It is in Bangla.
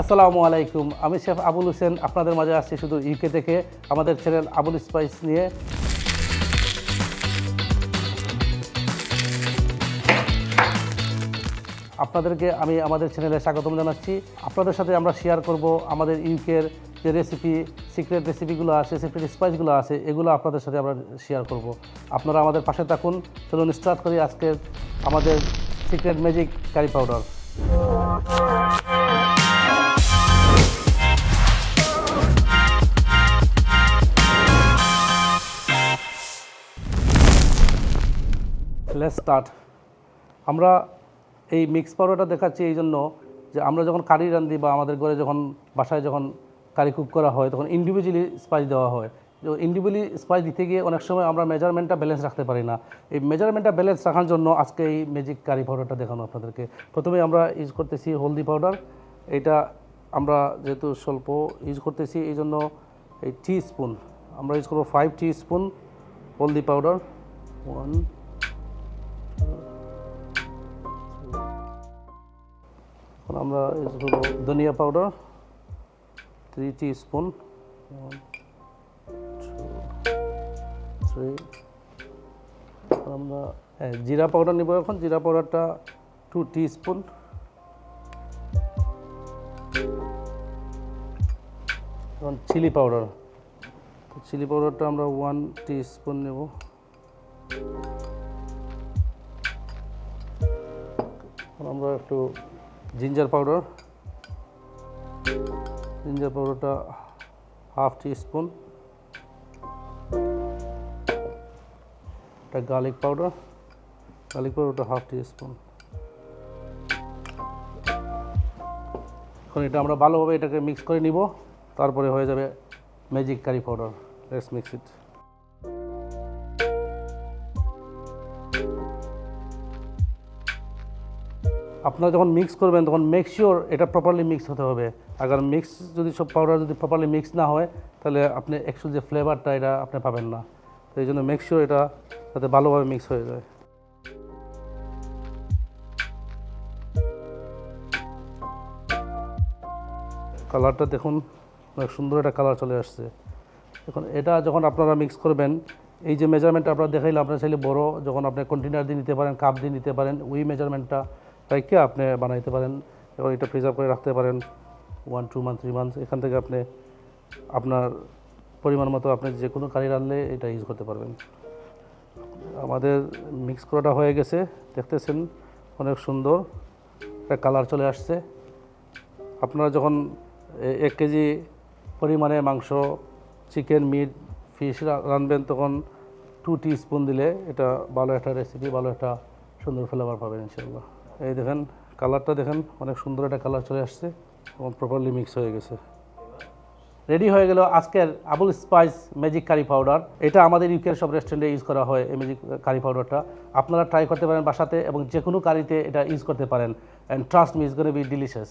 আসসালামু আলাইকুম। আমি শেফ আবুল হোসেন, আপনাদের মাঝে আসছি শুধু ইউকে থেকে, আমাদের চ্যানেল আবুল স্পাইস নিয়ে। আপনাদেরকে আমি আমাদের চ্যানেলে স্বাগতম জানাচ্ছি। আপনাদের সাথে আমরা শেয়ার করব আমাদের ইউকের যে রেসিপি সিক্রেট রেসিপিগুলো আছে সিক্রেট স্পাইসগুলো আছে, এগুলো আপনাদের সাথে আমরা শেয়ার করব। আপনারা আমাদের পাশে থাকুন। চলুন স্টার্ট করি আজকের আমাদের secret magic curry powder let's start আমরা এই মিক্স পাউডারটা দেখাচ্ছি এই জন্য যে আমরা যখন কারি রান্ধি বা আমাদের ঘরে যখন, বাসায় যখন কারি কুক করা হয়, তখন ইন্ডিভিজুয়ালি স্পাইস দেওয়া হয়। তো ইন্ডিভিজুয়ালি স্পাইস দিতে গিয়ে অনেক সময় আমরা মেজারমেন্টটা ব্যালেন্স রাখতে পারি না। এই মেজারমেন্টটা ব্যালেন্স রাখার জন্য আজকে এই ম্যাজিক কারি পাউডারটা দেখানো আপনাদেরকে। প্রথমে আমরা ইউজ করতেছি হলদি পাউডার এটা আমরা যেহেতু স্বল্প ইউজ করতেছি, এই জন্য এই টি স্পুন আমরা ইউজ করব ফাইভ টি স্পুন হলদি পাউডার ওয়ান আমরা ধনিয়া পাউডার থ্রি টি স্পুন আমরা জিরা পাউডার নিব এখন, জিরা পাউডারটা টু টি স্পুন এখন চিলি পাউডার চিলি পাউডারটা আমরা ওয়ান টি স্পুন নেব আমরা একটু জিঞ্জার পাউডার জিঞ্জার পাউডারটা হাফ টি স্পুন এটা গার্লিক পাউডার গার্লিক পাউডারটা হাফ টি স্পুন এখন এটা আমরা ভালোভাবে এটাকে মিক্স করে নিব, তারপরে হয়ে যাবে magic curry powder let's mix it আপনারা যখন মিক্স করবেন, তখন মেক শিওর এটা প্রপারলি মিক্স হতে হবে। আগার মিক্স যদি সব পাউডার যদি প্রপারলি মিক্স না হয়, তাহলে আপনি অ্যাকচুয়াল যে ফ্লেভারটা এটা আপনি পাবেন না। তো এই জন্য মেক শিওর এটা যাতে ভালোভাবে মিক্স হয়ে যায়। কালারটা দেখুন, অনেক সুন্দর একটা কালার চলে আসছে। এখন এটা যখন আপনারা মিক্স করবেন, এই যে মেজারমেন্টটা আপনারা দেখাইলে আপনার চাইলে বড় যখন আপনি কন্টেনার দিয়ে নিতে পারেন কাপ দিয়ে নিতে পারেন, ওই মেজারমেন্টটা রেখে আপনি বানাইতে পারেন এবং এটা প্রিজার্ভ করে রাখতে পারেন? One two month three month এখান থেকে আপনি আপনার পরিমাণ মতো আপনি যে কোনো কারি রাখলে এটা ইউজ করতে পারবেন। আমাদের মিক্স করাটা হয়ে গেছে, দেখতেছেন অনেক সুন্দর। একটা কালার চলে আসছে। আপনারা যখন এক কেজি পরিমাণে মাংস চিকেন মিট ফিশ রাঁধবেন তখন টু টি স্পুন দিলে এটা ভালো একটা রেসিপি ভালো একটা সুন্দর ফ্লেভার পাবেন ইনশাল্লাহ এই দেখেন, কালারটা দেখেন, অনেক সুন্দর একটা কালার চলে আসছে এবং প্রপারলি মিক্স হয়ে গেছে। রেডি হয়ে গেল আজকের Abul spice magic curry powder এটা আমাদের ইউকের সব রেস্টুরেন্টে ইউজ করা হয় এই ম্যাজিক কারি পাউডারটা আপনারা ট্রাই করতে পারেন বাসাতে এবং যে কোনো কারিতে এটা ইউজ করতে পারেন। And trust me is gonna be delicious